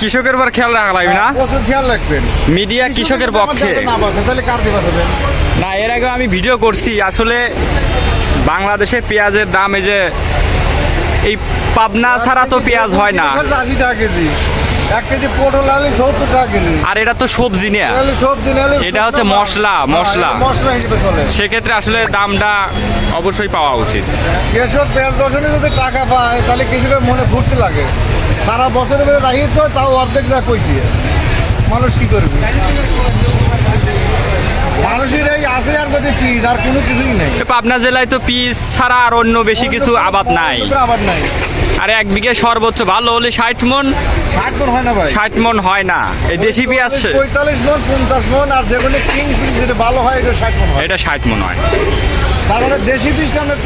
কৃষকের পর খেয়াল রাখা লাগবে না। প্রচুর খেয়াল রাখবেন। মিডিয়া কৃষকের পক্ষে। না তাহলে কার দিবা না এর আগে আমি ভিডিও করছি। আসলে বাংলাদেশে পেঁয়াজের দাম এই যে এই পাবনা ছাড়া তো পেঁয়াজ হয় না। কেজি এক কেজি। পটল আলু সত্তর টাকা কেজি। আর এটা তো সবজি নিয়ে আলু সবজি এটা হচ্ছে মশলা, মশলা। মশলা হিসেবে চলে। সেক্ষেত্রে আসলে দামটা অবশ্যই পাওয়া উচিত। কৃষক পেঁয়াজ রসুনে যদি টাকা পায় তাহলে কৃষকের মনে ফুর্তি লাগে। সারা বছরের বেলা রাখিয়ে তো তাও অর্ধেক যা কইছি। মানুষ কি করবে? মানুষের এই আসে আর মধ্যে কি? আর কোনো কিছুই নেই। পাবনা জেলায় তো পিস ছাড়া আর অন্য বেশি কিছু আবাদ নাই। আবাদ নাই। আর এক বিঘে সর্বোচ্চ ভালো হলে ষাট মন। ষাট মন হয় না ভাই। ষাট মন হয় না। এই দেশি পেঁয়াজ পঁয়তাল্লিশ মন পঞ্চাশ মন আর যেগুলো কিং পিস যেটা ভালো হয় এটা ষাট মন হয়। এটা ষাট মন হয়। তারপরে দেশি পিসটা আমরা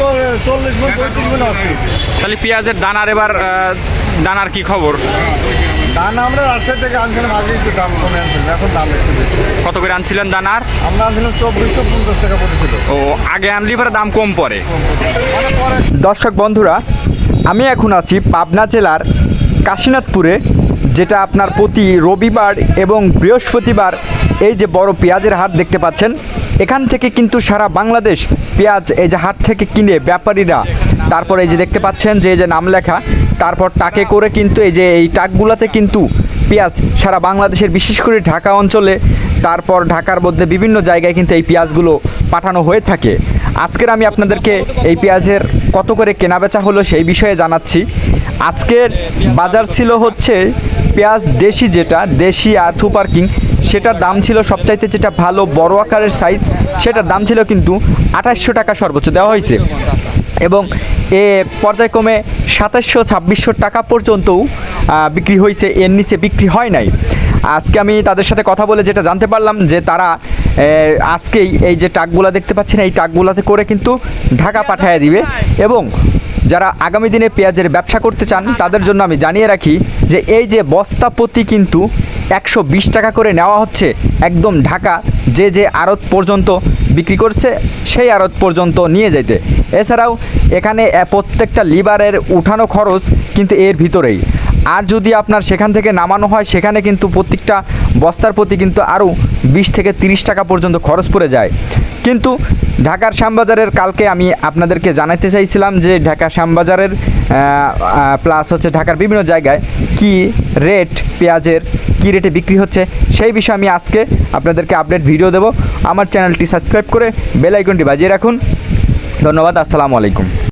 চল্লিশ মন পঁয়ত্রিশ মন আছে। তাহলে পেঁয়াজের দানার এবার দানার কি খবর? ধান আমরা রাজশাহী থেকে আনছিলাম আগে একটু দাম কমে আনছিলাম এখন দাম একটু বেশি। কত করে আনছিলেন দানার? আমরা আনছিলাম চব্বিশশো পঞ্চাশ টাকা পড়েছিল। ও আগে আনলি পরে দাম কম পড়ে। পরে দর্শক বন্ধুরা আমি এখন আছি পাবনা জেলার কাশীনাথপুরে যেটা আপনার প্রতি রবিবার এবং বৃহস্পতিবার এই যে বড় পেঁয়াজের হাট দেখতে পাচ্ছেন এখান থেকে কিন্তু সারা বাংলাদেশ পেঁয়াজ এই যে হাট থেকে কিনে ব্যাপারীরা তারপর এই যে দেখতে পাচ্ছেন যে এই যে নাম লেখা তারপর টাকে করে কিন্তু এই যে এই টাকগুলাতে কিন্তু পেঁয়াজ সারা বাংলাদেশের বিশেষ করে ঢাকা অঞ্চলে, তারপর ঢাকার মধ্যে বিভিন্ন জায়গায় কিন্তু এই পেঁয়াজগুলো পাঠানো হয়ে থাকে। আজকের আমি আপনাদেরকে এই পেঁয়াজের কত করে কেনাবেচা হলো সেই বিষয়ে জানাচ্ছি। আজকের বাজার ছিল হচ্ছে পেঁয়াজ দেশি যেটা, দেশি আর সুপার কিং, সেটার দাম ছিল সবচাইতে যেটা ভালো বড় আকারের সাইজ সেটার দাম ছিল কিন্তু আঠাশশো টাকা সর্বোচ্চ দেওয়া হয়েছে। এবং এ পর্যায়ক্রমে সাতাশশো ছাব্বিশশো টাকা পর্যন্তও বিক্রি হয়েছে। এর নিচে বিক্রি হয় নাই। আজকে আমি তাদের সাথে কথা বলে যেটা জানতে পারলাম যে তারা আজকেই এই যে টাকগুলা দেখতে পাচ্ছেন, এই টাকগুলাতে করে কিন্তু ঢাকা পাঠিয়ে দিবে এবং যারা আগামী দিনে পেঁয়াজের ব্যবসা করতে চান, তাদের জন্য আমি জানিয়ে রাখি যে এই যে বস্তা প্রতি কিন্তু একশো বিশ টাকা করে নেওয়া হচ্ছে একদম ঢাকা, যে যে আড়ত পর্যন্ত বিক্রি করছে সেই আড়ত পর্যন্ত নিয়ে যেতে এছাড়াও এখানে প্রত্যেকটা লিভারের উঠানো খরচ কিন্তু এর ভিতরেই। আর যদি আপনার সেখান থেকে নামানো হয়, সেখানে কিন্তু প্রত্যেকটা বস্তার প্রতি কিন্তু আরও বিশ থেকে তিরিশ টাকা পর্যন্ত খরচ পড়ে যায়। কিন্তু ঢাকার শ্যামবাজারের কালকে আমি আপনাদেরকে জানাতে চাইছিলাম যে ঢাকা শ্যামবাজারের প্লাস হচ্ছে ঢাকার বিভিন্ন জায়গায় কি রেট পেঁয়াজের কী রেটে বিক্রি হচ্ছে, সেই বিষয়ে আমি আজকে আপনাদেরকে আপডেট ভিডিও দেবো। আমার চ্যানেলটি সাবস্ক্রাইব করে বেল আইকনটি বাজিয়ে রাখুন। ধন্যবাদ, আসসালামু আলাইকুম।